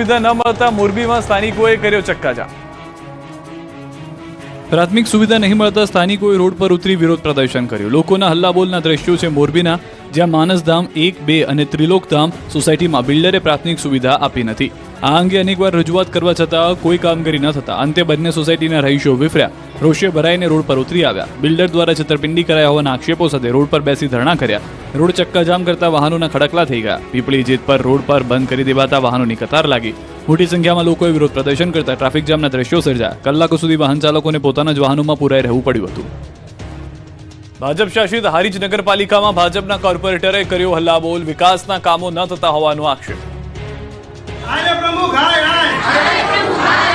સુવિધા ન મળતા મોરબીમાં સ્થાનિકોએ કર્યો ચક્કાજામ પ્રાથમિક સુવિધા નહીં મળતા સ્થાનિકોએ રોડ પર ઉતરી વિરોધ પ્રદર્શન કર્યું. લોકોના હલ્લાબોલના દ્રશ્યો છે મોરબીના, જ્યાં માનસધામ એક, બે અને ત્રિલોકધામ સોસાયટીમાં બિલ્ડરે પ્રાથમિક સુવિધા આપી નથી. આ અંગે અનેકવાર રજૂઆત કરવા છતાં કોઈ કામગીરી ન થતા અંતે બંને સોસાયટીના રહીશો વિફર્યા. રોષે ભરાઈને રોડ પર ઉતરી આવ્યા. બિલ્ડર દ્વારા છેતરપિંડી કરાયા હોવાના આક્ષેપો સાથે રોડ પર બેસી ધરણા કર્યા. રોડ ચક્કાજામ કરતા વાહનોના ખડકલા થઈ ગયા. પીપળી જીત પર રોડ પર બંધ કરી દેવાતા વાહનોની કતાર લાગી. મોટી સંખ્યામાં લોકોએ વિરોધ પ્રદર્શન કરતા ટ્રાફિક જામના દ્રશ્યો સર્જાયા. કલાકો સુધી વાહન ચાલકોને પોતાના જ વાહનોમાં પુરાઈ રહેવું પડ્યું હતું. ભાજપ શાસિત હારીજ નગરપાલિકામાં ભાજપના કોર્પોરેટરે કર્યો હલ્લાબોલ. વિકાસના કામો ન થતા હોવાનો આક્ષેપ. હાય હાય. હાય.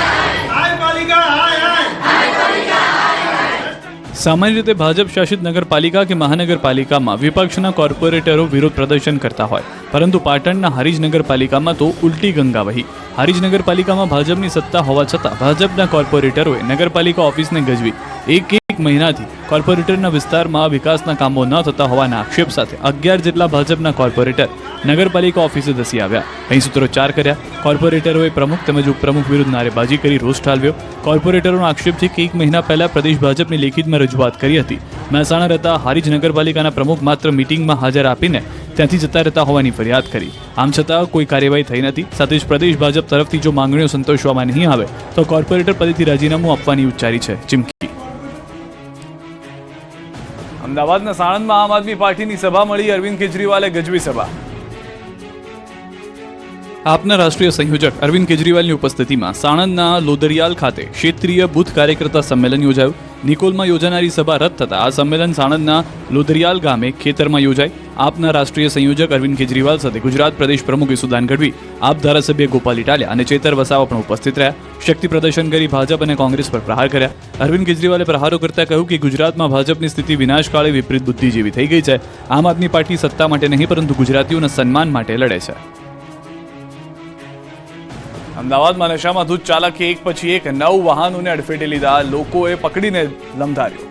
સામાન્ય રીતે ભાજપ શાસિત નગરપાલિકા કે મહાનગરપાલિકામાં વિપક્ષના કોર્પોરેટરો વિરોધ પ્રદર્શન કરતા હોય, પરંતુ પાટણના હારીજ નગરપાલિકામાં તો ઉલટી ગંગા વહી. હારીજ નગરપાલિકામાં ભાજપની સત્તા હોવા છતાં ભાજપના કોર્પોરેટરોએ નગરપાલિકા ઓફિસને ગજવી. એક એક મહિનાથી કોર્પોરેટરના વિસ્તારમાં વિકાસના કામો ન થતા હોવાના આક્ષેપ સાથે અગિયાર જેટલા ભાજપના કોર્પોરેટર નગરપાલિકા ઓફિસે ધસી આવ્યા. અહીં સૂત્રોચ્ચાર કર્યા. કોર્પોરેટરોએ પ્રમુખ તેમજ ઉપપ્રમુખ વિરુદ્ધ નારેબાજી કરી રોષ ઠાલવ્યો. કોર્પોરેટરોનો આક્ષેપ કે એક મહિના પહેલા પ્રદેશ ભાજપની લેખિતમાં રજૂઆત કરી હતી. મહેસાણા રહેતા હારીજ નગરપાલિકાના પ્રમુખ માત્ર મીટિંગમાં હાજર આપીને ત્યાંથી જતા રહેતા હોવાની ફરિયાદ કરી. આમ છતાં કોઈ કાર્યવાહી થઈ નથી. સાથે જ પ્રદેશ ભાજપ તરફથી જો માંગણીઓ સંતોષવામાં નહીં આવે, તો કોર્પોરેટર પદેથી રાજીનામું આપવાની ઉચ્ચારી છે. ચીમકી. અમદાવાદના સાણંદમાં આમ આદમી પાર્ટીની સભા મળી અરવિંદ કેજરીવાલે ગજવી સભા. આપના રાષ્ટ્રીય સંયોજક અરવિંદ કેજરીવાલની ઉપસ્થિતિમાં સાણંદના લોદરિયાલ ખાતે ક્ષેત્રીય બુથ કાર્યકર્તા સંમેલન યોજાયું. નિકોલમાં યોજાનારી સભા રદ થતા આ સંમેલન સાણંદના લોદરિયાલ ગામે ખેતરમાં યોજાય. આપના રાષ્ટ્રીય સંયોજક અરવિંદ કેજરીવાલ સાથે ગુજરાત પ્રદેશ પ્રમુખ ઈસુદાન ગઢવી, આપ ધારાસભ્ય ગોપાલ ઇટાલિયા અને ચેતર વસાવા પણ ઉપસ્થિત રહ્યા. શક્તિ પ્રદર્શન કરી ભાજપ અને કોંગ્રેસ પર પ્રહાર કર્યા. અરવિંદ કેજરીવાલે પ્રહારો કરતા કહ્યું કે ગુજરાતમાં ભાજપની સ્થિતિ વિનાશકાળે વિપરીત બુદ્ધિ જેવી થઈ ગઈ છે. આમ આદમી પાર્ટી સત્તા માટે નહીં, પરંતુ ગુજરાતીઓના સન્માન માટે લડે છે. અમદાવાદમાં નશામાં ધૂત ચાલકે એક પછી એક નવ વાહનોને અડફેટે લીધા. લોકોએ પકડીને લંધાર્યો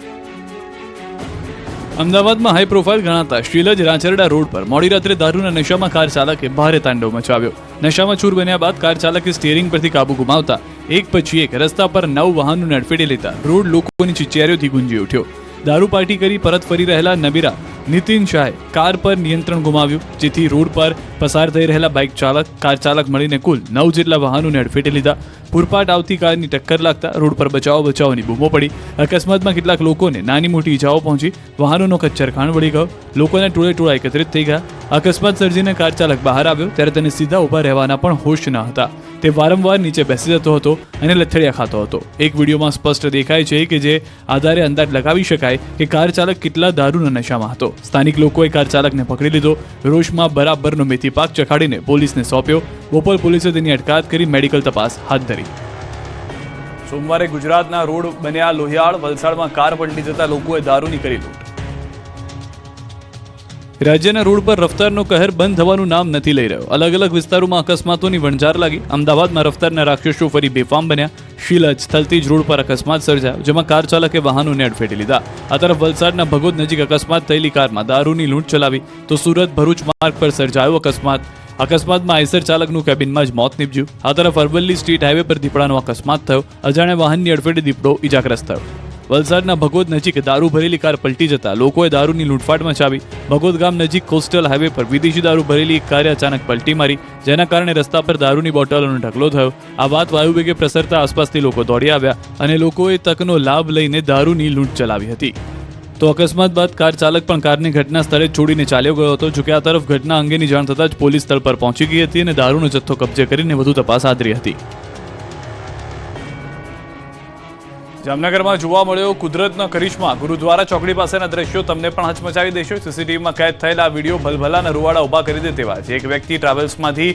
અમદાવાદમાં હાઈ પ્રોફાઇલ ગણાતા શ્રીલજ રાંચરડા રોડ પર મોડી રાત્રે દારૂના નશામાં કાર ચાલકે ભારે તાંડવ મચાવ્યો. નશામાં ચૂર બન્યા બાદ કાર ચાલકે સ્ટીયરિંગ પરથી કાબુ ગુમાવતા. એક પછી એક રસ્તા પર નવ વાહનોને અડફેટે લેતા રોડ લોકોની ચિચિયારીઓથી ગુંજી ઉઠ્યો. દારૂ પાર્ટી કરી પરત ફરી રહેલા નબીરા. નીતિન શાહે કાર પર નિયંત્રણ ગુમાવ્યું, જેથી રોડ પર પસાર થઈ રહેલા બાઇક ચાલક, કાર ચાલક મળીને કુલ નવ જેટલા વાહનોને અડફેટે લીધા. પૂરપાટ આવતી કારની ટક્કર લાગતા રોડ પર બચાવો બચાવની બૂમો પડી. અકસ્માતમાં કેટલાક લોકોને નાની મોટી ઈજાઓ પહોંચી. વાહનોનો કચ્છર ખાણ વળી ગયો. લોકોને ટોળે ટોળા એકત્રિત થઈ ગયા. અકસ્માત સર્જીને કાર ચાલક બહાર આવ્યો, ત્યારે તેને સીધા ઊભા રહેવાના પણ હોશ ન હતા. તે વારંવાર નીચે બેસી જતો હતો અને લથડિયા ખાતો હતો. એક વિડીયોમાં સ્પષ્ટ દેખાય છે કે જે આધારે અંદાજ લગાવી શકાય કે કાર ચાલક કેટલા દારૂના નશામાં હતો. સ્થાનિક લોકોએ કાર ચાલકને પકડી લીધો. રોષમાં બરાબરનો મેથી પાક ચખાડીને પોલીસને સોંપ્યો. બોપલ પોલીસે તેની અટકાયત કરી મેડિકલ તપાસ હાથ ધરી. સોમવારે ગુજરાતના રોડ બન્યા લોહિયાળ વલસાડમાં કાર પલટી જતા લોકોએ દારૂની કરી લૂંટ. રાજ્યના રોડ પર રફતારનો કહેર બંધ થવાનું નામ નથી લઈ રહ્યો. અલગ અલગ વિસ્તારોમાં અકસ્માતોની વણઝાર લાગી. અમદાવાદમાં રફતારના રાક્ષસો ફરી બેફામ બન્યા. શીલજ થલતીજ રોડ પર અકસ્માત સર્જાયો, જેમાં કાર ચાલકે વાહનોને અડફેટે લીધા. આ તરફ વલસાડના ભગોદ નજીક અકસ્માત થયેલી કારમાં દારૂની લૂંટ ચલાવી તો સુરત ભરૂચ માર્ગ પર સર્જાયો અકસ્માત. અકસ્માતમાં આઈસર ચાલકનું કેબિનમાં જ મોત નીપજ્યું. આ તરફ અરવલ્લી સ્ટ્રીટ હાઈવે પર દીપડાનો અકસ્માત થયો. અજાણ્યા વાહનની અડફેટે દીપડો ઇજાગ્રસ્ત થયો. વલસાડના ભગોદ નજીક દારૂ ભરેલી કાર પલટી જતા લોકોએ દારૂની લૂંટફાટ મચાવી. ભગોદ ગામ નજીક કોસ્ટલ હાઈવે પર વિદેશી દારૂ ભરેલી એક કારે અચાનક પલટી મારી, જેના કારણે રસ્તા પર દારૂની બોટલોનો ઢગલો થયો. આ વાત વાયુવેગે પ્રસરતા આસપાસથી લોકો દોડી આવ્યા અને લોકોએ તકનો લાભ લઈને દારૂની લૂંટ ચલાવી હતી. તો અકસ્માત બાદ કાર ચાલક પણ કારની ઘટના સ્થળે છોડીને ચાલ્યો ગયો હતો, જોકે આ તરફ ઘટના અંગેની જાણ થતાં જ પોલીસ સ્થળ પર પહોંચી ગઈ હતી અને દારૂનો જથ્થો કબજે કરીને વધુ તપાસ આદરી હતી. જામનગરમાં જોવા મળ્યો કુદરતનો કરિશ્મા. ગુરુદ્વારા ચોકડી પાસેના દ્રશ્યો તમને પણ હચમચાવી દેશો સીસીટીવીમાં કેદ થયેલા આ વીડિયો ભલભલાના રૂવાડા ઊભા કરી દે તેવા છે. એક વ્યક્તિ ટ્રાવેલ્સમાંથી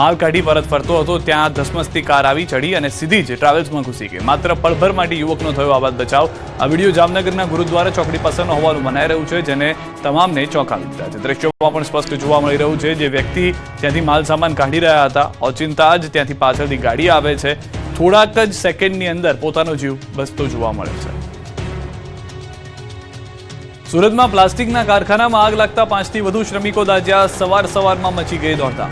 માલ કાઢી પરત ફરતો હતો. ત્યાં ધસમસતી કાર આવી ચડી અને સીધી જ ટ્રાવેલ્સમાં ઘૂસી ગઈ. માત્ર પળભર માટે યુવકનો થયો આબાદ બચાવ. આ વીડિયો જામનગરના ગુરુદ્વારા ચોકડી પાસેનો હોવાનું મનાઈ રહ્યું છે, જેને તમામને ચોંકાવી દીધા છે. દ્રશ્યોમાં પણ સ્પષ્ટ જોવા મળી રહ્યું છે, જે વ્યક્તિ ત્યાંથી માલ સામાન કાઢી રહ્યા હતા. ઓચિંતા જ ત્યાંથી પાછળથી ગાડી આવે છે. થોડાક જ સેકન્ડની અંદર પોતાનો જીવ બસતો જોવા મળે છે. સુરતમાં પ્લાસ્ટિકના કારખાનામાં આગ લાગતા પાંચથી વધુ શ્રમિકો દાજ્યા સવાર સવારમાં મચી ગઈ દોડતા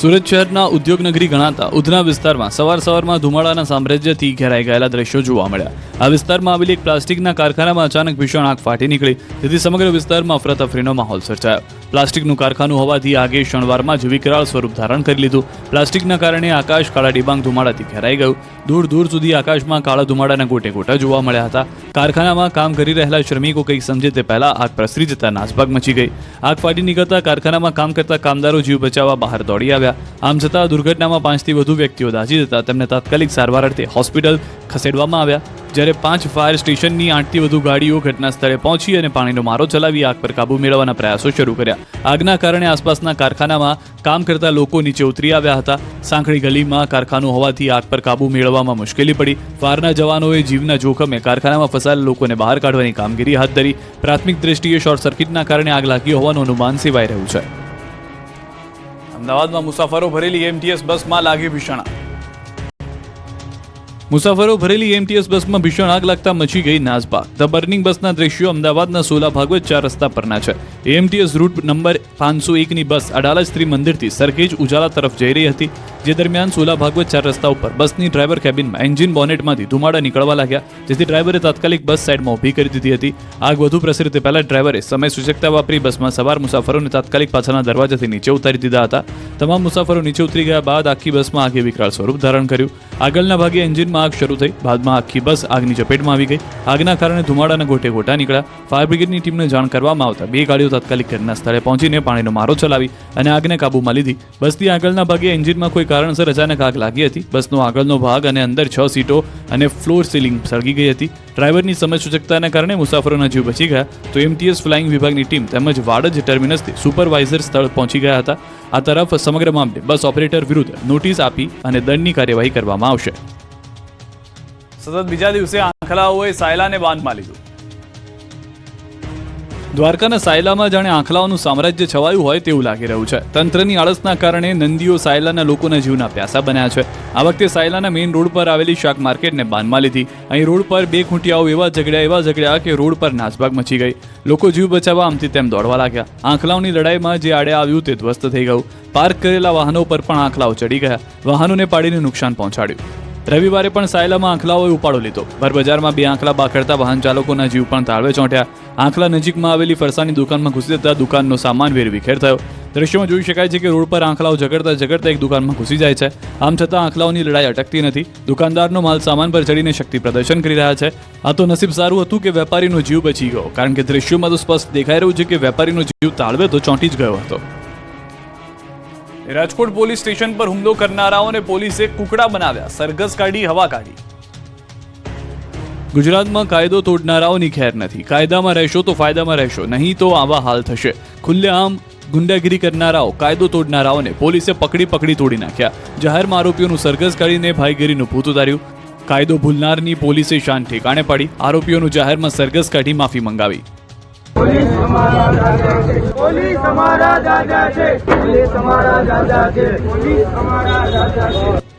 સુરત શહેરના ઉદ્યોગનગરી ગણાતા ઉધના વિસ્તારમાં સવાર સવારમાં ધુમાડાના સામ્રાજ્યથી ઘેરાઈ ગયેલા દ્રશ્યો જોવા મળ્યા. આ વિસ્તારમાં આવેલી એક પ્લાસ્ટિકના કારખાનામાં અચાનક ભીષણ આગ ફાટી નીકળી, જેથી સમગ્ર વિસ્તારમાં અફરાતફરીનો માહોલ સર્જાયો. પ્લાસ્ટિકનું કારખાનું હોવાથી આગે શણવારમાં જ વિકરાળ સ્વરૂપ ધારણ કરી લીધું. પ્લાસ્ટિકના કારણે આકાશ કાળા ડિબાંગ ધુમાડાથી ઘેરાઈ ગયું. દૂર દૂર સુધી આકાશમાં કાળા ધુમાડાના ગોટે ગોટા જોવા મળ્યા હતા. કારખાનામાં કામ કરી રહેલા શ્રમિકો કંઈક સમજે તે પહેલા આગ પ્રસરી જતા નાસભાગ મચી ગઈ. આગ ફાટી નીકળતા કારખાનામાં કામ કરતા કામદારો જીવ બચાવવા બહાર દોડી આવ્યા. આમ છતાં દુર્ઘટનામાં પાંચથી વધુ વ્યક્તિઓ દાઝી જતા તેમને તાત્કાલિક સારવાર અર્થે હોસ્પિટલ ખસેડવામાં આવ્યા. જ્યારે પાંચ ફાયર સ્ટેશનની આઠથી વધુ ગાડીઓ ઘટના સ્થળે પહોંચી અને પાણીનો મારો ચલાવી આગ પર કાબૂ મેળવવાના પ્રયાસો શરૂ કર્યા. આગના કારણે આસપાસના કારખાનામાં કામ કરતા લોકો નીચે ઉતરી આવ્યા હતા. સાંકડી ગલીમાં કારખાનું હોવાથી આગ પર કાબૂ મેળવવામાં મુશ્કેલી પડી. ફાયરના જવાનોએ જીવના જોખમે કારખાનામાં ફસાયેલા લોકોને બહાર કાઢવાની કામગીરી હાથ ધરી. પ્રાથમિક દ્રષ્ટિએ શોર્ટ સર્કિટના કારણે આગ લાગી હોવાનું અનુમાન સેવાઈ રહ્યું છે. અમદાવાદમાં મુસાફરો ભરેલી એમટીએસ બસમાં લાગી ભીષણ. મુસાફરો ભરેલી એમટીએસ બસમાં ભીષણ આગ લાગતા મચી ગઈ નાસભાગ. ધ બર્નિંગ બસના દ્રશ્યો અમદાવાદના સોલા ભાગવત ચાર રસ્તા પરના છે. એમટીએસ રૂટ નંબર પાંચસો એકની બસ અડાલજ મંદિરથી સરખેજ ઉજાલા તરફ જઈ રહી હતી, જે દરમિયાન સોલા ભાગવત ચાર રસ્તા ઉપર બસની ડ્રાઈવર કેબિનમાં એન્જિન બોનેટમાંથી ધુમાડા નીકળવા લાગ્યા, જેથી ડ્રાઈવરે તાત્કાલિક બસ સાઈડમાં ઊભી કરી દીધી હતી. આગ વધુ પ્રસરે પહેલા ડ્રાઈવરે સમય સૂચકતા વાપરી બસમાં સવાર મુસાફરોને તાત્કાલિક પાછળના દરવાજાથી નીચે ઉતારી દીધા હતા. તમામ મુસાફરો નીચે ઉતરી ગયા બાદ આખી બસમાં આગે વિકરાળ સ્વરૂપ ધારણ કર્યું. આગળના ભાગે એન્જિનમાં આગ શરૂ થઈ. બાદમાં આખી બસ આગની ચપેટમાં આવી ગઈ. આગના કારણે ધુમાડાના ગોટે ગોટા નીકળ્યા. ફાયર બ્રિગેડની ટીમને જાણ કરવામાં આવતા બે ગાડીઓ તાત્કાલિક ઘટના સ્થળે પહોંચીને પાણીનો મારો ચલાવી અને આગને કાબૂમાં લીધી. બસની આગળના ભાગે એન્જિનમાં કોઈ કારણસર અચાનક આગ લાગી હતી. બસનો આગળનો ભાગ અને અંદર છ સીટો અને ફ્લોર સીલિંગ સળગી ગઈ હતી. ડ્રાઈવરની સમય સૂચકતાના કારણે મુસાફરોના જીવ બચી ગયા. તો એમટીએસ ફ્લાઇંગ વિભાગની ટીમ તેમજ વાડજ ટર્મિનસથી સુપરવાઇઝર સ્થળ પહોંચી ગયા હતા. આ તરફ સમગ્ર મામલે બસ ઓપરેટર વિરુદ્ધ નોટિસ આપી અને દંડની કાર્યવાહી કરવામાં આવશે. સતત બીજા દિવસે આંખલાઓએ સાયલાને બાંધમાં લીધું દ્વારકાના સાયલામાં જાણે આંખલાઓનું સામ્રાજ્ય છવાયું હોય તેવું લાગી રહ્યું છે. તંત્રની આળસના કારણે નંદીઓ સાયલાના લોકોના જીવના પ્યાસા બન્યા છે. આ વખતે સાયલાના મેઇન રોડ પર આવેલી શાક માર્કેટને બાનમાં લીધી અહીં રોડ પર બે ખૂંટિયાઓ એવા ઝઘડ્યા એવા ઝઘડ્યા કે રોડ પર નાસભાગ મચી ગઈ. લોકો જીવ બચાવવા આમથી તેમ દોડવા લાગ્યા. આંખલાઓની લડાઈમાં જે આડે આવ્યું તે ધ્વસ્ત થઈ ગયું. પાર્ક કરેલા વાહનો પર પણ આંખલાઓ ચડી ગયા. વાહનોને પાડીને નુકસાન પહોંચાડ્યું. રવિવારે પણ સાયલામાં આંખલાઓએ ઉપાડો લીધો. ભરબજારમાં બે આંખલા બાખડતા વાહન ચાલકોના જીવ પણ તાળવે ચોંટ્યા. આંખલા નજીકમાં આવેલી ફરસાની દુકાનમાં ઘૂસી જતા દુકાનનો સામાન વેરવિખેર થયો. દ્રશ્યોમાં જોઈ શકાય છે કે રોડ પર આંખલાઓ ઝઘડતા ઝઘડતા એક દુકાનમાં ઘૂસી જાય છે. આમ છતાં આંખલાઓની લડાઈ અટકતી નથી. દુકાનદારનો માલ સામાન પર ચડીને શક્તિ પ્રદર્શન કરી રહ્યા છે. આ તો નસીબ સારું હતું કે વેપારીનો જીવ બચી ગયો. કારણ કે દ્રશ્યોમાં તો સ્પષ્ટ દેખાઈ રહ્યું છે કે વેપારીનો જીવ તાળવે તો ચોંટી જ ગયો હતો. રાજકોટ પોલીસ સ્ટેશન પર હુમલો કરનારાઓને પોલીસે કુકડા બનાવ્યા, સરઘસ કાઢી, હવા કાઢી. ગુજરાતમાં કાયદો તોડનારાઓની ખેર નથી. કાયદામાં રહેશો તો ફાયદામાં રહેશો, નહીં તો આવા હાલ થશે. ખુલ્લેઆમ ગુંડાગીરી કરનારાઓ, કાયદો તોડનારાઓને પોલીસે પકડી પકડી તોડી નાખ્યા. જાહેરમાં આરોપીઓનું સરઘસ કાઢીને ભાઈગીરીનું ભૂત ઉતાર્યું. કાયદો ભૂલનારની પોલીસે શાન ઠેકાણે પાડી, આરોપીઓનું જાહેરમાં સરઘસ કાઢી માફી મંગાવી. પોલીસ અમારા દાદા છે. પોલીસ અમારા દાદા છે. પોલીસ અમારા દાદા છે. પોલીસ અમારા દાદા છે.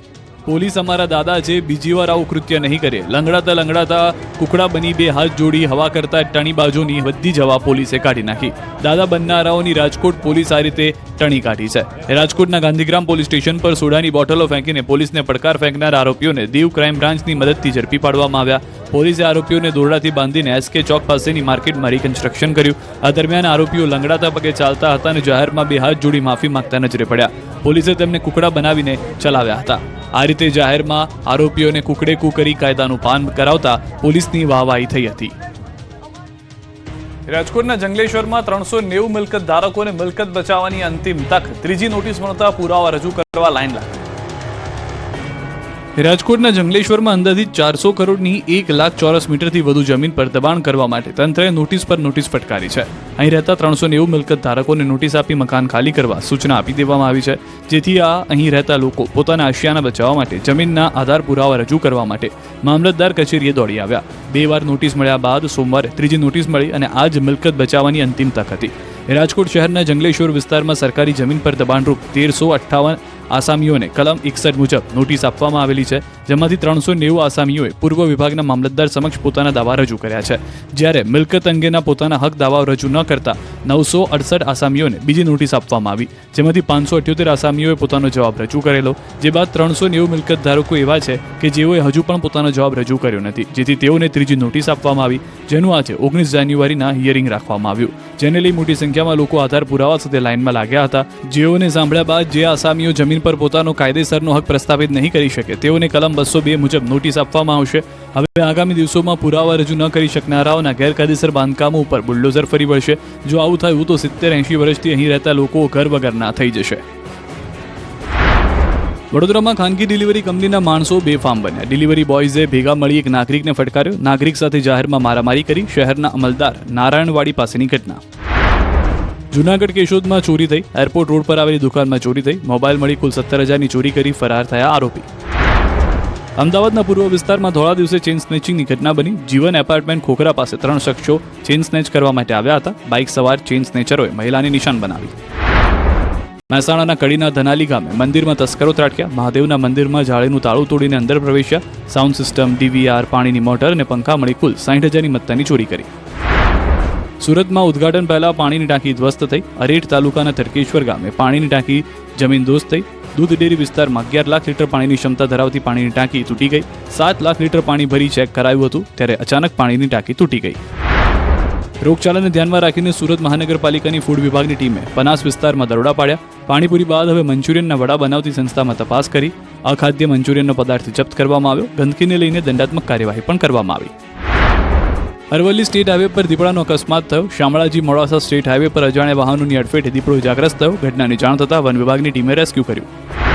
બીજી વાર આવું કૃત્ય નહીં કરે. લંગડાતા લંગડાતા કુકડા બની બે હાથ જોડી હવા કરતા ટણી બાજુની બધી જ હવા પોલીસે કાઢી નાખી. દાદા બનનારાઓની રાજકોટ પોલીસ આ રીતે ટણી કાઢી છે. રાજકોટના ગાંધીગ્રામ પોલીસ સ્ટેશન પર સોડાની બોટલો ફેંકીને પોલીસને પડકાર ફેંકનાર આરોપીઓને દીવ ક્રાઇમ બ્રાન્ચની મદદથી ઝડપી પાડવામાં આવ્યા. પોલીસે આરોપીઓને દોરડાથી બાંધીને એસકે ચોક પાસેની માર્કેટમાં રિકન્સ્ટ્રક્શન કર્યું. આ દરમિયાન આરોપીઓ લંગડાતા પગે ચાલતા હતા અને જાહેરમાં બે હાથ જોડી માફી માંગતા નજરે પડ્યા. પોલીસે તેમને કુકડા બનાવીને ચલાવ્યા હતા. આ રીતે જાહેરમાં આરોપીઓને કુકડેકુ કરી કાયદાનું પાન કરાવતા પોલીસની વાહવાહી થઈ હતી. રાજકોટના જંગલેશ્વરમાં ત્રણસો નેવું મિલકત ધારકોને મિલકત બચાવવાની અંતિમ તક. ત્રીજી નોટિસ મળતા પુરાવા રજૂ કરવા લાઈન લાગી. રાજકોટના જંગલેશ્વરમાં અંદાજિત ચારસો કરોડની એક લાખ ચોરસ મીટરથી વધુ જમીન પર દબાણ કરવા માટે તંત્રએ નોટિસ પર નોટિસ ફટકારી છે. અહીં રહેતા ત્રણસો નેવું મિલકત ધારકોને નોટિસ આપી મકાન ખાલી કરવા સૂચના આપી દેવામાં આવી છે. જેથી આ અહીં રહેતા લોકો પોતાના આશિયાના બચાવવા માટે જમીનના આધાર પુરાવા રજૂ કરવા માટે મામલતદાર કચેરીએ દોડી આવ્યા. બે વાર નોટિસ મળ્યા બાદ સોમવારે ત્રીજી નોટિસ મળી અને આ જ મિલકત બચાવવાની અંતિમ તક હતી. રાજકોટ શહેરના જંગલેશ્વર વિસ્તારમાં સરકારી જમીન પર દબાણરૂપ તેરસો અઠ્ઠાવન આસામીઓને કલમ એકસઠ મુજબ નોટિસ આપવામાં આવેલી છે, જેમાંથી ત્રણસો નેવું આસામીઓએ પૂર્વ વિભાગના મામલતદાર સમક્ષ પોતાના દાવા રજૂ કર્યા છે. જ્યારે મિલકત અંગેના પોતાના હક દાવાઓ રજૂ ન કરતા નવસો અડસઠ આસામીઓને બીજી નોટિસ આપવામાં આવી, જેમાંથી પાંચસો અઠ્યોતેર આસામીઓએ પોતાનો જવાબ રજૂ કરેલો. જે બાદ ત્રણસો નેવું મિલકત ધારકો એવા છે કે જેઓએ હજુ પણ પોતાનો જવાબ રજૂ કર્યો નથી, જેથી તેઓને ત્રીજી નોટિસ આપવામાં આવી, જેનું આજે ઓગણીસ જાન્યુઆરીના હિયરિંગ રાખવામાં આવ્યું. જેને લઈ મોટી સંખ્યામાં લોકો આધાર પુરાવા સાથે લાઇનમાં લાગ્યા હતા. જેઓને સાંભળ્યા બાદ જે આસામીઓ જમીન પર પોતાનો કાયદેસરનો હક પ્રસ્થાપિત નહીં કરી શકે, તેઓને કલમ બસો બે મુજબ નોટિસ આપવામાં આવશે. હવે આગામી દિવસોમાં પુરાવા રજૂ ન કરી શકનારાઓના ગેરકાયદેસર બાંધકામો ઉપર બુલડોઝર ફરી વળશે. જો આવું થયું તો સિત્તેર એંશી વર્ષથી અહીં રહેતા લોકો ઘર વગરના થઈ જશે. વડોદરામાં ખાનગી ડિલિવરી કંપનીના માણસો બેફામ બન્યા. ડિલિવરી બોયઝે ભેગા મળી એક નાગરિકને ફટકાર્યો. નાગરિક સાથે જાહેરમાં મારામારી કરી શહેરના અમલદાર નારાયણવાડી પાસેની ઘટના. જુનાગઢ કેશોદમાં ચોરી થઈ. એરપોર્ટ રોડ પર આવેલી દુકાનમાં ચોરી થઈ. મોબાઈલ મળી કુલ સત્તર હજારની ચોરી કરી ફરાર થયા આરોપી. અમદાવાદના પૂર્વ વિસ્તારમાં થોડા દિવસે ચેઇન સ્નેચિંગની ઘટના બની. જીવન એપાર્ટમેન્ટ ખોખરા પાસે ત્રણ શખ્સો ચેઇન સ્નેચ કરવા માટે આવ્યા હતા. બાઇક સવાર ચેઇન સ્નેચરોએ મહિલાને નિશાન બનાવી. મહેસાણાના કડીના ધનાલી ગામે મંદિરમાં તસ્કરો ત્રાટક્યા. મહાદેવના મંદિરમાં જાળીનું તાળું તોડીને અંદર પ્રવેશ્યા. સાઉન્ડ સિસ્ટમ, ડીવીઆર, પાણીની મોટર અને પંખા મળી કુલ સાઠ હજારની મત્તાની ચોરી કરી. સુરતમાં ઉદઘાટન પહેલા પાણીની ટાંકી ધ્વસ્ત થઈ. અરેઠ તાલુકાના તરકેશ્વર ગામે પાણીની ટાંકી જમીન દોસ્ત થઈ. દૂધ ડેરી વિસ્તારમાં અગિયાર લાખ લીટર પાણીની ક્ષમતા ધરાવતી પાણીની ટાંકી તૂટી ગઈ. સાત લાખ લીટર પાણી ભરી ચેક કરાયું હતું, ત્યારે અચાનક પાણીની ટાંકી તૂટી ગઈ. રોગચાળાને ધ્યાનમાં રાખીને સુરત મહાનગરપાલિકાની ફૂડ વિભાગની ટીમે પનાસ વિસ્તારમાં દરોડા પાડ્યા. પાણીપુરી બાદ હવે મંચુરિયનના વડા બનાવતી સંસ્થામાં તપાસ કરી. અખાદ્ય મંચુરિયનનો પદાર્થ જપ્ત કરવામાં આવ્યો. ગંદકીને લઈને દંડાત્મક કાર્યવાહી પણ કરવામાં આવી. અરવલ્લી સ્ટેટ હાઈવે પર દીપડાનો અકસ્માત થયો. શામળાજી મોડાસા સ્ટેટ હાઈવે પર અજાણ્યા વાહનોની અડફેટે દીપડો ઇજાગ્રસ્ત થયો. ઘટનાની જાણ થતાં વન વિભાગની ટીમે રેસ્ક્યુ કર્યું.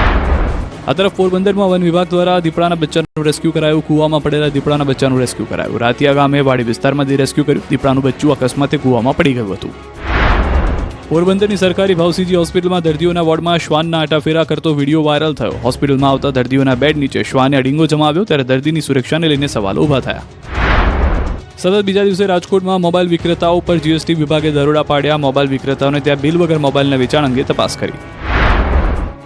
આ તરફ પોરબંદરમાં વન વિભાગ દ્વારા દીપડાના બચ્ચાનું રેસ્ક્યુ કરાયું. કૂવામાં પડેલા દીપડાના બચ્ચાનું રેસ્ક્યુ કરાયું. રાતિયા ગામે વાડી વિસ્તારમાંથી રેસ્ક્યુ કર્યું. દીપડાનું બચ્ચું અકસ્માતે કૂવામાં પડી ગયું હતું. પોરબંદરની સરકારી ભાવસીજી હોસ્પિટલમાં દર્દીઓના વોર્ડમાં શ્વાનના આટાફેરા કરતો વીડિયો વાયરલ થયો. હોસ્પિટલમાં આવતા દર્દીઓના બેડ નીચે શ્વાને અડીંગો જમાવ્યો ત્યારે દર્દીની સુરક્ષાને લઈને સવાલ ઊભા થયા. સતત બીજા દિવસે રાજકોટમાં મોબાઈલ વિક્રેતાઓ પર જીએસટી વિભાગે દરોડા પાડ્યા. મોબાઈલ વિક્રેતાઓને ત્યાં બિલ વગર મોબાઈલના વેચાણ અંગે તપાસ કરી.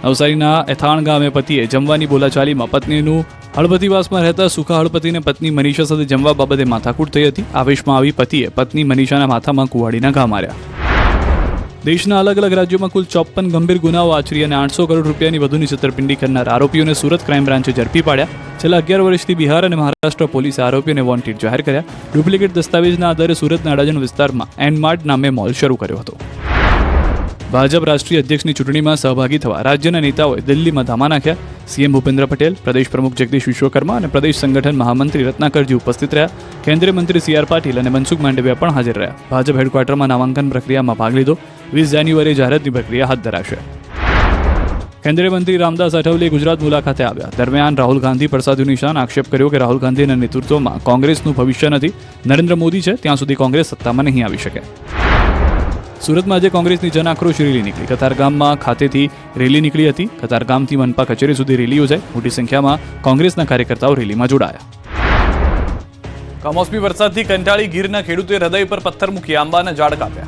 નવસારીના એથાણ ગામે પતિએ જમવાની બોલાચાલીમાં પત્નીનું હળપતિવાસમાં રહેતા સુખા હળપતિને પત્ની મનીષા સાથે જમવા બાબતે માથાકૂટ થઈ હતી. આવેશમાં આવી પતિએ પત્ની મનીષાના માથામાં કુવાડીના ઘા માર્યા. દેશના અલગ અલગ રાજ્યોમાં કુલ ચોપ્પન ગંભીર ગુનાઓ આચરી અને આઠસો કરોડ રૂપિયાની વધુની છેતરપિંડી કરનાર આરોપીઓને સુરત ક્રાઇમ બ્રાન્ચે ઝડપી પાડ્યા. છેલ્લા અગિયાર વર્ષથી બિહાર અને મહારાષ્ટ્ર પોલીસે આરોપીઓને વોન્ટેડ જાહેર કર્યા. ડુપ્લિકેટ દસ્તાવેજના આધારે સુરતના અડાજણ વિસ્તારમાં એનમાર્ટ નામે મોલ શરૂ કર્યો હતો. ભાજપ રાષ્ટ્રીય અધ્યક્ષની ચૂંટણીમાં સહભાગી થવા રાજ્યના નેતાઓએ દિલ્હીમાં ધામા નાખ્યા. સીએમ ભૂપેન્દ્ર પટેલ, પ્રદેશ પ્રમુખ જગદીશ વિશ્વકર્મા અને પ્રદેશ સંગઠન મહામંત્રી રત્નાકરજી ઉપસ્થિત રહ્યા. કેન્દ્રીય મંત્રી સી આર પાટીલ અને મનસુખ માંડવિયા પણ હાજર રહ્યા. ભાજપ હેડક્વાર્ટરમાં નામાંકન પ્રક્રિયામાં ભાગ લીધો. વીસ જાન્યુઆરીએ જાહેરાતની પ્રક્રિયા હાથ ધરાશે. કેન્દ્રીય મંત્રી રામદાસ આઠવલે ગુજરાત મુલાકાતે આવ્યા. દરમિયાન રાહુલ ગાંધી પરસાદીનું નિશાન આક્ષેપ કર્યો કે રાહુલ ગાંધીના નેતૃત્વમાં કોંગ્રેસનું ભવિષ્ય નથી. નરેન્દ્ર મોદી છે, ત્યાં સુધી કોંગ્રેસ સત્તામાં નહીં આવી શકે. સુરતમાં આજે કોંગ્રેસની જન આક્રોશ રેલી નીકળી. કતારગામમાં ખાતેથી રેલી નીકળી હતી. કતારગામથી મનપા કચેરી સુધી રેલી યોજાઈ મોટી સંખ્યામાં કોંગ્રેસના કાર્યકર્તાઓ રેલીમાં જોડાયા. કમોસમી વરસાદથી કંટાળી ગીરના ખેડૂતોએ હૃદય પર પથ્થર મૂકી આંબાના ઝાડ કાપ્યા.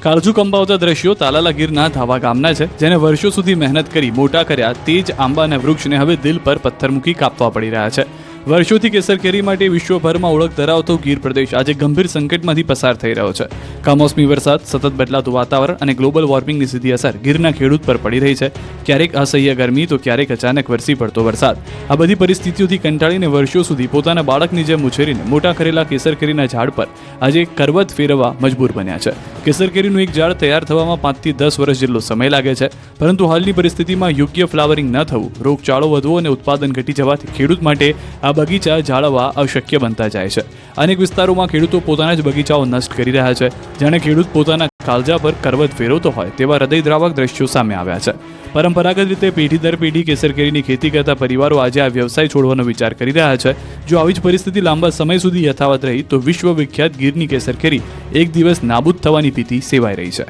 કાળજુ કંપાવતા દ્રશ્યો તાલાલા ગીરના ધાવા ગામના છે. જેને વર્ષો સુધી મહેનત કરી, મોટા કર્યા, તે જ આંબાના વૃક્ષને હવે દિલ પર પથ્થર મૂકી કાપવા પડી રહ્યા છે. વર્ષોથી કેસર કેરી માટે વિશ્વભરમાં ઓળખ ધરાવતો ગીર પ્રદેશ આજે ગંભીર સંકટમાંથી પસાર થઈ રહ્યો છે. કમોસમી વરસાદ, સતત બદલાતું વાતાવરણ અને ગ્લોબલ વોર્મિંગની સીધી અસર ગીરના ખેડૂત પર પડી રહી છે. ક્યારેક અસહ્ય ગરમી તો ક્યારેક અચાનક વરસી પડતો વરસાદ. આ બધી પરિસ્થિતિઓથી કંટાળીને વર્ષો સુધી પોતાના બાળકની જેમ ઉછેરીને મોટા કરેલા કેસર કેરીના ઝાડ પર આજે કરવત ફેરવવા મજબૂર બન્યા છે. કેસર કેરીનું એક ઝાડ તૈયાર થવામાં પાંચથી દસ વર્ષ જેટલો સમય લાગે છે. પરંતુ હાલની પરિસ્થિતિમાં યોગ્ય ફ્લાવરિંગ ન થવું, રોગચાળો વધવો અને ઉત્પાદન ઘટી જવાથી ખેડૂત માટે આ બગીચા જાળવવા અશક્ય બનતા જાય છે. અનેક વિસ્તારોમાં ખેડૂતો પોતાના જ બગીચાઓ નષ્ટ કરી રહ્યા છે. જાણે ખેડૂત પોતાના કાળજા પર કરવત ફેરવતો હોય તેવા હૃદયદ્રાવક દ્રશ્યો સામે આવ્યા છે. પરંપરાગત રીતે પેઢી દર પેઢી કેસર ખેતી કરતા પરિવારો આજે આ વ્યવસાય છોડવાનો વિચાર કરી રહ્યા છે. જો આવી જ પરિસ્થિતિ લાંબા સમય સુધી યથાવત રહી, તો વિશ્વ વિખ્યાત ગીરની કેસર કેરી એક દિવસ નાબૂદ થવાની ભીતિ સેવાઈ રહી છે.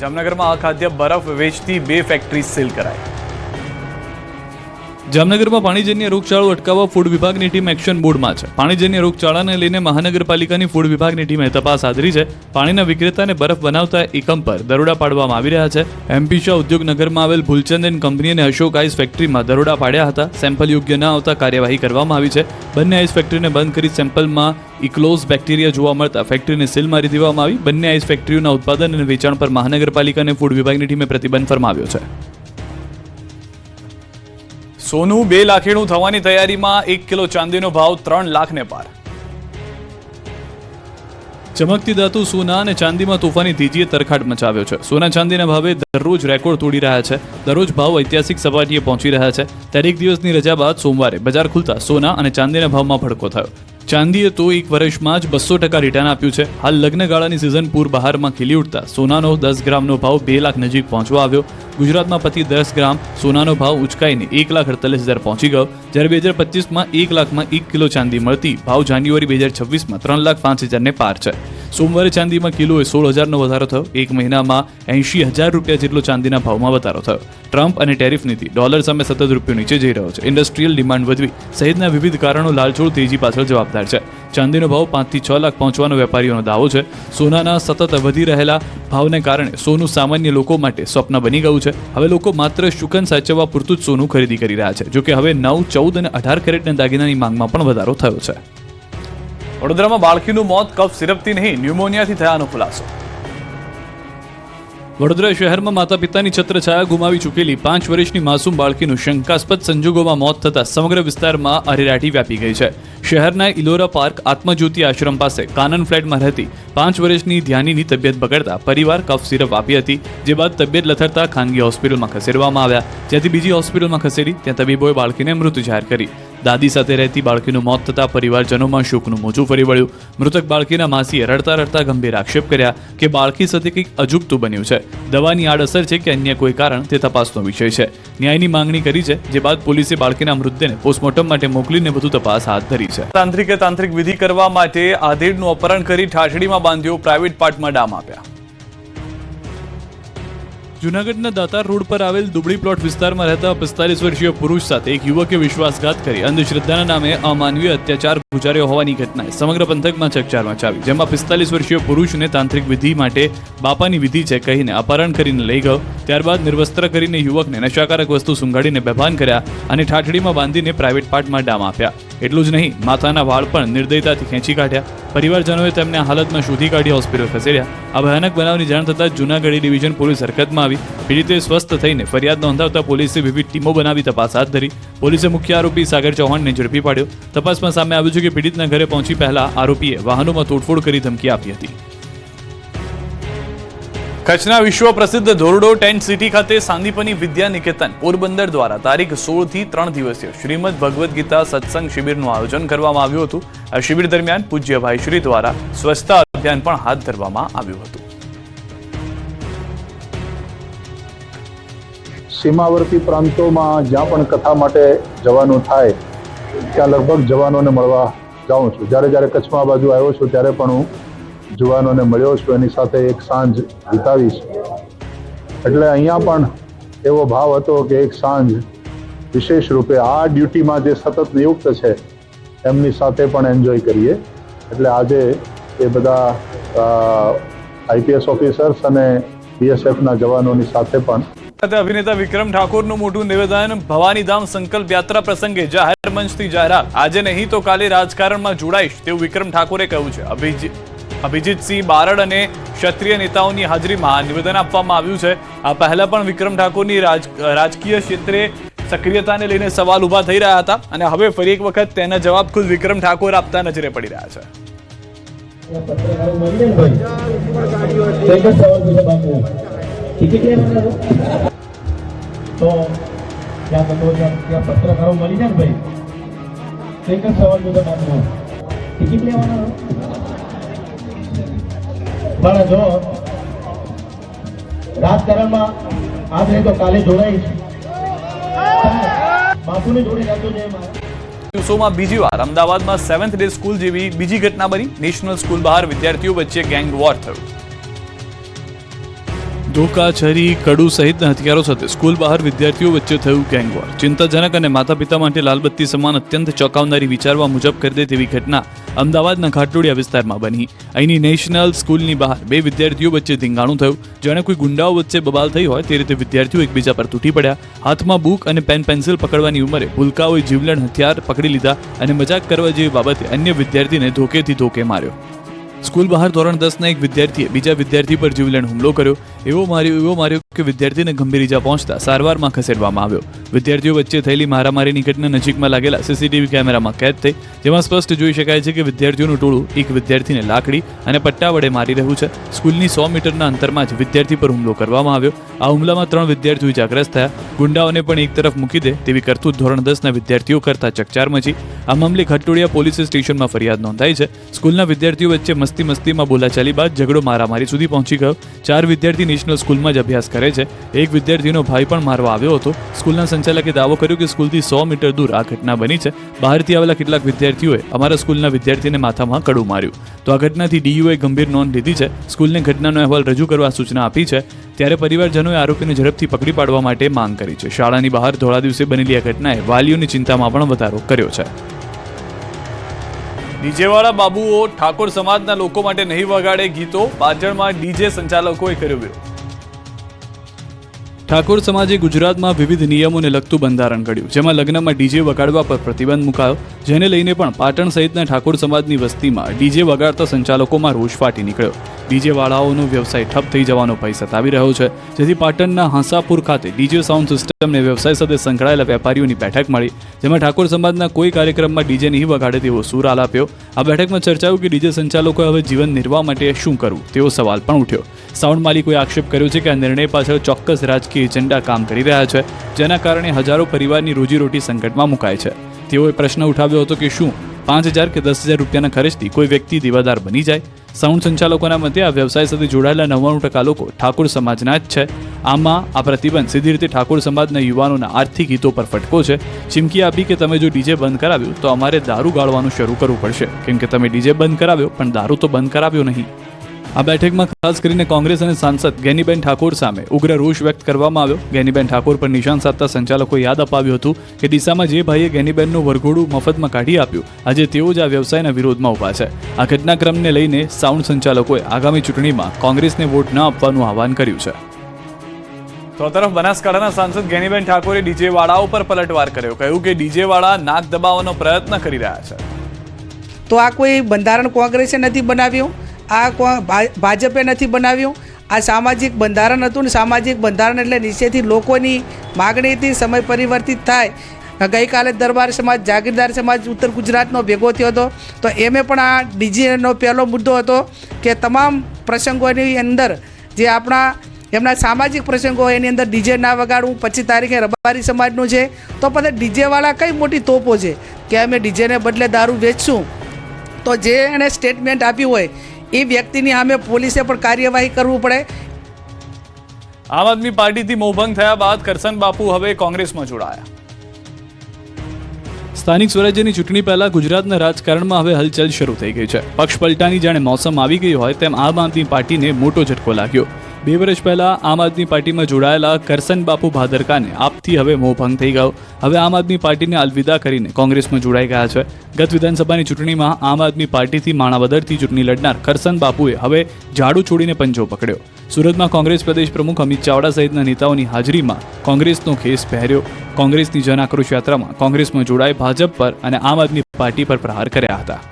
જામનગરમાં અખાદ્ય બરફ વેચતી બે ફેક્ટરી સીલ કરાઈ. જામનગરમાં પાણીજન્ય રોગચાળો અટકાવવા ફૂડ વિભાગની ટીમ એક્શન મોડમાં છે. પાણીજન્ય રોગચાળાને લઈને મહાનગરપાલિકાની ફૂડ વિભાગની ટીમે તપાસ આદરી છે. પાણીના વિક્રેતાને બરફ બનાવતા એકમ પર દરોડા પાડવામાં આવી રહ્યા છે. એમપી શાહ ઉદ્યોગનગરમાં આવેલ ભૂલચંદ એન્ડ કંપની અને અશોક આઈસ ફેક્ટરીમાં દરોડા પાડ્યા હતા. સેમ્પલ યોગ્ય ન આવતા કાર્યવાહી કરવામાં આવી છે. બંને આઈસ ફેક્ટરીને બંધ કરી સેમ્પલમાં ઇક્લોઝ બેક્ટેરિયા જોવા મળતા ફેક્ટરીને સીલ મારી દેવામાં આવી. બંને આઈસ ફેક્ટરીઓના ઉત્પાદન અને વેચાણ પર મહાનગરપાલિકા અને ફૂડ વિભાગની ટીમે પ્રતિબંધ ફરમાવ્યો છે. સોનું, બે લાખીણું થવાની તૈયારીમાં એક કિલો ચાંદીનો ભાવ ત્રણ લાખને પાર. ચમકતી ધાતુ સોના અને ચાંદીમાં તોફાની તેજીએ તરખાટ મચાવ્યો છે. સોના ચાંદીના ભાવે દરરોજ રેકોર્ડ તોડી રહ્યા છે. દરરોજ ભાવ ઐતિહાસિક સપાટીએ પહોંચી રહ્યા છે. ત્યારે એક દિવસની રજા બાદ સોમવારે બજાર ખુલતા સોના અને ચાંદીના ભાવમાં ભડકો થયો. ચાંદીએ તો એક વર્ષમાં જ બસો ટકા રિટર્ન આપ્યું છે. હાલ લગ્નગાળાની સિઝન પૂર બહારમાં ખીલી ઉઠતા સોનાનો દસ ગ્રામનો ભાવ બે લાખ નજીક પહોંચવા આવ્યો. ગુજરાતમાં પ્રતિ દસ ગ્રામ સોનાનો ભાવ ઉચકાઈને એક લાખ અડતાલીસ હજાર પહોંચી ગયો. જ્યારે બે હજાર પચીસમાં એક લાખમાં એક કિલો ચાંદી મળતી. ભાવ જાન્યુઆરી બે હજાર છવ્વીસમાં ત્રણ લાખ પાંચ હજારને પાર છે. સોમવારે ચાંદીમાં કિલોએ સોળ હજારનો વધારો થયો. એક મહિનામાં એંશી હજાર રૂપિયા જેટલો ચાંદીના ભાવમાં વધારો થયો. ટ્રમ્પ અને ટેરિફ નીતિ, ડોલર સામે સતત રૂપિયો નીચે જઈ રહ્યો છે. ઇન્ડસ્ટ્રીયલ ડિમાન્ડ વધવી, સહિતના વિવિધ કારણો લાલચોળ તેજી પાછળ જવાબદાર છે. ચાંદીનો ભાવ પાંચથી છ લાખ પહોંચવાનો વેપારીઓનો દાવો છે. સોનાના સતત વધી રહેલા ભાવને કારણે સોનું સામાન્ય લોકો માટે સ્વપ્ન બની ગયું છે. હવે લોકો માત્ર શુકન સાચવવા પૂરતું જ સોનું ખરીદી કરી રહ્યા છે. જોકે હવે નવ, ચૌદ અને અઢાર કેરેટના દાગીનાની માંગમાં પણ વધારો થયો છે. વડોદરામાં બાળકીનું મોત, કફ સિરપથી નહીં, ન્યુમોનિયાથી થયાનો ખુલાસો. વડોદરા શહેરમાં માતા પિતાની છત્રછાયા ગુમાવી ચૂકેલી પાંચ વર્ષની માસૂમ બાળકીનું શંકાસ્પદ સંજોગોમાં મોત થતાં સમગ્ર વિસ્તારમાં અરેરાટી વ્યાપી ગઈ છે. શહેરના ઇલોરા પાર્ક આત્મજ્યોતિ આશ્રમ પાસે કાનન ફ્લેટમાં રહેતી પાંચ વર્ષની ધ્યાનીની તબિયત બગડતા પરિવાર કફ સિરપ આપી હતી, જે બાદ તબિયત લથડતા ખાનગી હોસ્પિટલમાં ખસેડવામાં આવ્યા. જ્યાંથી બીજી હોસ્પિટલમાં ખસેડી, ત્યાં તબીબોએ બાળકીને મૃત જાહેર કરી. દાદી સાથે રહેતી બાળકીનું મોત થતાં પરિવારજનોમાં શોકનું મોજું ફરી વળ્યું. મૃતક બાળકીના માસીએ રડતા રડતા ગંભીર આક્ષેપ કર્યા કે બાળકી સાથે કંઈક અજુગતું બન્યું છે. દવાની આડઅસર છે કે અન્ય કોઈ કારણ તે તપાસનો વિષય છે. ન્યાયની માંગણી કરી છે, જે બાદ પોલીસે બાળકીના મૃતદેહને પોસ્ટમોર્ટમ માટે મોકલીને વધુ તપાસ હાથ ધરી છે. તાંત્રિકે તાંત્રિક વિધિ કરવા માટે આધેડનું અપહરણ કરી ઠાઠડીમાં બાંધ્યો પ્રાઇવેટ પાર્ટમાં ડામ આપ્યા. જુનાગઢના દાતાર રોડ પર આવેલ દુબળી પ્લોટ વિસ્તારમાં રહેતા પિસ્તાલીસ વર્ષીય પુરુષ સાથે એક યુવકે વિશ્વાસઘાત કરી અંધશ્રદ્ધાના નામે અમાનવીય અત્યાચાર ગુજાર્યો હોવાની ઘટનાએ સમગ્ર પંથકમાં ચકચાર મચાવી જેમાં પિસ્તાલીસ વર્ષીય પુરુષને તાંત્રિક વિધિ માટે બાપાની વિધિ છે કહીને અપહરણ કરીને લઈ ગયો. ત્યારબાદ નિર્વસ્ત્ર કરીને યુવકને નશાકારક વસ્તુ સુંઘાડીને બેભાન કર્યા અને ઠાઠડીમાં બાંધીને પ્રાઇવેટ પાર્ટમાં ડામ આપ્યા. એટલું જ નહીં માથાના વાળ પણ નિર્દયતાથી ખેંચી કાઢ્યા. પરિવારજનોએ તેમને હાલતમાં શોધી કાઢી હોસ્પિટલ ખસેડ્યા. આ ભયાનક બનાવની જાણ થતાં જૂનાગઢ ડિવિઝન પોલીસ હરકતમાં આવી પીડિતે સ્વસ્થ થઈને ફરિયાદ નોંધાવતા પોલીસે વિવિધ ટીમો બનાવી તપાસ હાથ ધરી. પોલીસે મુખ્ય આરોપી સાગર ચૌહાણને ઝડપી પાડ્યો. તપાસમાં સામે આવ્યું છે કે પીડિતના ઘરે પહોંચી પહેલા આરોપીએ વાહનોમાં તોડફોડ કરી ધમકી આપી હતી. કચ્છના વિશ્વ પ્રસિદ્ધ ધોરડો ટેન્ટ સિટી ખાતે સાંદીપની વિદ્યા નિકેતન પોરબંદર દ્વારા તારીખ સોળથી ત્રણ દિવસીય શ્રીમદ ભગવદ્ ગીતા સત્સંગ શિબિરનું આયોજન કરવામાં આવ્યું હતું. આ શિબિર દરમિયાન પૂજ્ય ભાઈશ્રી દ્વારા સ્વચ્છતા અભિયાન પણ હાથ ધરવામાં આવ્યું હતું. સીમાવર્તી પ્રાંતોમાં જ્યાં પણ કથા માટે જવાનું થાય, ત્યાં લગભગ જવાનોને મળવા જાઉં છું. જ્યારે જ્યારે કચ્છમાં બાજુ આવ્યો છું, ત્યારે પણ હું જુવાનોને મળ્યો છું. એની સાથે એક સાંજ વિતાવીશ. એટલે અહીંયા પણ એવો ભાવ હતો કે એક સાંજ વિશેષ રૂપે આ ડ્યુટીમાં જે સતત નિયુક્ત છે, એમની સાથે પણ એન્જોય કરીએ. એટલે આજે એ બધા આઈપીએસ ઓફિસર્સ અને બીએસએફના જવાનોની સાથે પણ અભિનેતા વિક્રમ ઠાકોરનું મોટું નિવેદન ભવાનીધામ સંકલ્પ યાત્રા પ્રસંગે જાહેર મંચથી જાહેરાત. આજે નહીં તો કાલે રાજકારણમાં જોડાઈશ, તેવું વિક્રમ ઠાકોરે કહ્યું છે. અભિજી, અભિજીતસિંહ બારડ અને ક્ષત્રિય નેતાઓની હાજરીમાં નિવેદન આપવામાં આવ્યું છે. આ પહેલા પણ વિક્રમ ઠાકોરની રાજ, રાજકીય ક્ષેત્રે સક્રિયતાને લઈને સવાલ ઊભા થઈ રહ્યા હતા અને હવે ફરી એક વખત તેના જવાબ ખુદ વિક્રમ ઠાકોર આપતા નજરે પડી રહ્યા છે. ટિકિટ લેવાના તો ત્યાં તો ત્યાં પત્રકારો મળી જાય ને ભાઈ? એક જ સવાલ જોતો બાપુ ટિકિટ લેવાના પણ જો, રાજકારણમાં આજ નહીં તો કાલે જોડાઈશ બાપુને જોડે રાખજો છે એમાં દિવસોમાં બીજી વાર અમદાવાદમાં સેવન્થ ડે સ્કૂલ જેવી બીજી ઘટના બની. નેશનલ સ્કૂલ બહાર વિદ્યાર્થીઓ વચ્ચે ગેંગ વોર થયું. ધોકા છરી કડુ સહિતના હથિયારો સાથે સ્કૂલ બહાર વિદ્યાર્થીઓ વચ્ચે થયું ગેંગવોર. ચિંતાજનક અને માતા પિતા માટે લાલબત્તી સમાન અત્યંત ચોંકાવનારી વિચારવા મુજબ કરી દે તેવી ઘટના અમદાવાદના ઘાટલોડિયા વિસ્તારમાં બની. અહીંની નેશનલ સ્કૂલની બહાર બે વિદ્યાર્થીઓ વચ્ચે ધીંગાણું થયું. જાણે કોઈ ગુંડાઓ વચ્ચે બબાલ થઈ હોય તે રીતે વિદ્યાર્થીઓ એકબીજા પર તૂટી પડ્યા. હાથમાં બુક અને પેન પેન્સિલ પકડવાની ઉંમરે ભૂલકાઓએ જીવલેણ હથિયાર પકડી લીધા અને મજાક કરવા જેવી બાબતે અન્ય વિદ્યાર્થીને ધોકેથી ધોકે માર્યો. સ્કૂલ બહાર ધોરણ દસના એક વિદ્યાર્થીએ બીજા વિદ્યાર્થી પર જીવલેણ હુમલો કર્યો. એવો માર્યો એવો માર્યો કે વિદ્યાર્થીને ગંભીર ઇજા પહોંચતા સારવારમાં ખસેડવામાં આવ્યો. વિદ્યાર્થીઓ વચ્ચે થયેલી મારામારીની ઘટના નજીકમાં લાગેલા સીસીટીવી કેમેરામાં કેદ થઈ, જેમાં સ્પષ્ટ જોઈ શકાય છે કે વિદ્યાર્થીઓનું ટોળું એક વિદ્યાર્થીને લાકડી અને પટ્ટા વડે મારી રહ્યું છે. સ્કૂલની સો મીટરના અંતરમાં જ વિદ્યાર્થી પર હુમલો કરવામાં આવ્યો. આ હુમલામાં ત્રણ વિદ્યાર્થીઓ ઇજાગ્રસ્ત થયા. ગુંડાઓને પણ એક તરફ મૂકી દે તેવી કરતૂત ધોરણ દસના વિદ્યાર્થીઓ કરતા ચકચાર મચી. આ મામલે ખટોડિયા પોલીસ સ્ટેશનમાં ફરિયાદ નોંધાઈ છે. સ્કૂલના વિદ્યાર્થીઓ વચ્ચે મસ્તી મસ્તીમાં બોલાચાલી બાદ ઝઘડો મારામારી સુધી પહોંચી ગયો. ચાર વિદ્યાર્થી નેશનલ સ્કૂલમાં જ અભ્યાસ કરે છે. એક વિદ્યાર્થીનો ભાઈ પણ મારવા આવ્યો હતો. સ્કૂલના સંચાલકે દાવો કર્યો કે સ્કૂલથી સો મીટર દૂર આ ઘટના બની છે. બહારથી આવેલા કેટલાક વિદ્યાર્થીઓએ અમારા સ્કૂલના વિદ્યાર્થીને માથામાં કડું માર્યું. તો આ ઘટનાથી ડીયુએ ગંભીર નોંધ લીધી છે. સ્કૂલને ઘટનાનો અહેવાલ રજૂ કરવા સૂચના આપી છે. ત્યારે પરિવારજનોએ આરોપીને ઝડપથી પકડી પાડવા માટે માંગ કરી છે. શાળાની બહાર ધોળા દિવસે બનેલી આ ઘટનાએ વાલીઓની ચિંતામાં પણ વધારો કર્યો છે. ડીજેવાળા બાબુઓ ઠાકોર સમાજના લોકો માટે નહીં વગાડે ગીતો. પાટણમાં ડીજે સંચાલકોએ કર્યો વિરોધ. ઠાકોર સમાજે ગુજરાતમાં વિવિધ નિયમોને લગતું બંધારણ ઘડ્યું, જેમાં લગ્નમાં ડીજે વગાડવા પર પ્રતિબંધ મુકાયો, જેને લઈને પણ પાટણ સહિતના ઠાકોર સમાજની વસ્તીમાં ડીજે વગાડતા સંચાલકોમાં રોષ ફાટી નીકળ્યો. ડીજે વાળાઓનો વ્યવસાય ઠપ થઈ જવાનો ભય સતાવી રહ્યો છે, જેથી પાટણના હાંસાપુર ખાતે ડીજે સાઉન્ડ સિસ્ટમને વ્યવસાય સાથે સંકળાયેલા વેપારીઓની બેઠક મળી, જેમાં ઠાકોર સમાજના કોઈ કાર્યક્રમમાં ડીજે નહીં વગાડે તેવો સૂર આલાપ્યો. આ બેઠકમાં ચર્ચાયું કે ડીજે સંચાલકોએ હવે જીવન નિર્વાહ માટે શું કરવું, તેવો સવાલ પણ ઉઠ્યો. સાઉન્ડ માલિકોએ આક્ષેપ કર્યો છે કે આ નિર્ણય પાછળ ચોક્કસ રાજકીય એજન્ડા કામ કરી રહ્યા છે, જેના કારણે હજારો પરિવારની રોજીરોટી સંકટમાં મુકાય છે. તેઓએ પ્રશ્ન ઉઠાવ્યો હતો કે શું પાંચ હજાર કે દસ હજાર રૂપિયાના ખર્ચથી કોઈ વ્યક્તિ દેવાદાર બની જાય? સાઉન્ડ સંચાલકોના મતે આ વ્યવસાય સાથે જોડાયેલા નવ્વાણું ટકા લોકો ઠાકોર સમાજના જ છે. આમાં આ પ્રતિબંધ સીધી રીતે ઠાકોર સમાજના યુવાનોના આર્થિક હિતો પર ફટકો છે. ચીમકી આપી કે તમે જો ડીજે બંધ કરાવ્યું તો અમારે દારૂ ગાળવાનું શરૂ કરવું પડશે. કેમ કે તમે ડીજે બંધ કરાવ્યો, પણ દારૂ તો બંધ કરાવ્યો નહીં. આ બેઠકમાં ખાસ કરીને કોંગ્રેસ અને સાંસદ ગેનીબેન ઠાકોર સામે ઉગ્ર રોષ વ્યક્ત કરવામાં આવ્યો. ગેનીબેન ઠાકોર પર નિશાન સાધતા સંચાલકો યાદ અપાવ્યું હતું કે ડીસામાં જે ભાઈએ ગેનીબેનનું વરઘોડું મફતમાં કાઢી આપ્યું આજે તેઓ જ આ વ્યવસાયના વિરોધમાં ઊભા છે. આ ઘટનાક્રમને લઈને સાઉન્ડ સંચાલકોએ આગામી ચૂંટણીમાં કોંગ્રેસને વોટ ન આપવાનું આહવાન કર્યું છે. તો તરફ બનાસકાંઠાના સાંસદ ગેનીબેન ઠાકોરે ડીજે વાળાઓ પર પલટવાર કર્યો. કહ્યું કે ડીજે વાળા નાક દબાવવાનો પ્રયત્ન કરી રહ્યા છે. તો આ કોઈ બંધારણ કોંગ્રેસે નથી બનાવ્યું? આ ભાજપે નથી બનાવ્યું. આ સામાજિક બંધારણ હતું ને સામાજિક બંધારણ એટલે નીચેથી લોકોની માગણીથી સમય પરિવર્તિત થાય. ગઈકાલે દરબાર સમાજ, જાગીરદાર સમાજ ઉત્તર ગુજરાતનો ભેગો થયો હતો. તો એમે પણ આ ડીજેનો પહેલો મુદ્દો હતો કે તમામ પ્રસંગોની અંદર જે આપણા, એમના સામાજિક પ્રસંગો એની અંદર ડીજે ના વગાડવું, પચીસ તારીખે રબારી સમાજનું છે. તો પછી ડીજેવાળા કઈ મોટી તોપો છે? કે અમે ડીજેને બદલે દારૂ વેચશું? તો જે એણે સ્ટેટમેન્ટ આપ્યું હોય એ વ્યક્તિની સામે પોલીસે પણ કાર્યવાહી કરવું પડે. આમ આદમી પાર્ટીથી મોભંગ થયા બાદ કરસન બાપુ હવે કોંગ્રેસમાં જોડાયા. સ્થાનિક સ્વરાજ્યની ચૂંટણી પહેલા ગુજરાતના રાજકારણમાં હવે હલચલ શરૂ થઈ ગઈ છે. પક્ષ પલટાની જાણે મોસમ આવી ગઈ હોય તેમ આમ આદમી પાર્ટીને મોટો ઝટકો લાગ્યો. બે વર્ષ પહેલા આમ આદમી પાર્ટીમાં જોડાયેલા કરસન બાપુ ભાદરકાને આપથી હવે મોભંગ થઈ ગયો. હવે આમ આદમી પાર્ટીને અલવિદા કરીને કોંગ્રેસમાં જોડાઈ ગયા છે. ગત વિધાનસભાની ચૂંટણીમાં આમ આદમી પાર્ટીથી માણાવદરથી ચૂંટણી લડનાર કરસન બાપુએ હવે ઝાડુ છોડીને પંજો પકડ્યો. સુરતમાં કોંગ્રેસ પ્રદેશ પ્રમુખ અમિત ચાવડા સહિતના નેતાઓની હાજરીમાં કોંગ્રેસનો ખેસ પહેર્યો. કોંગ્રેસની જન આક્રોશ યાત્રામાં કોંગ્રેસમાં જોડાઈ ભાજપ પર અને આમ આદમી પાર્ટી પર પ્રહાર કર્યા હતા.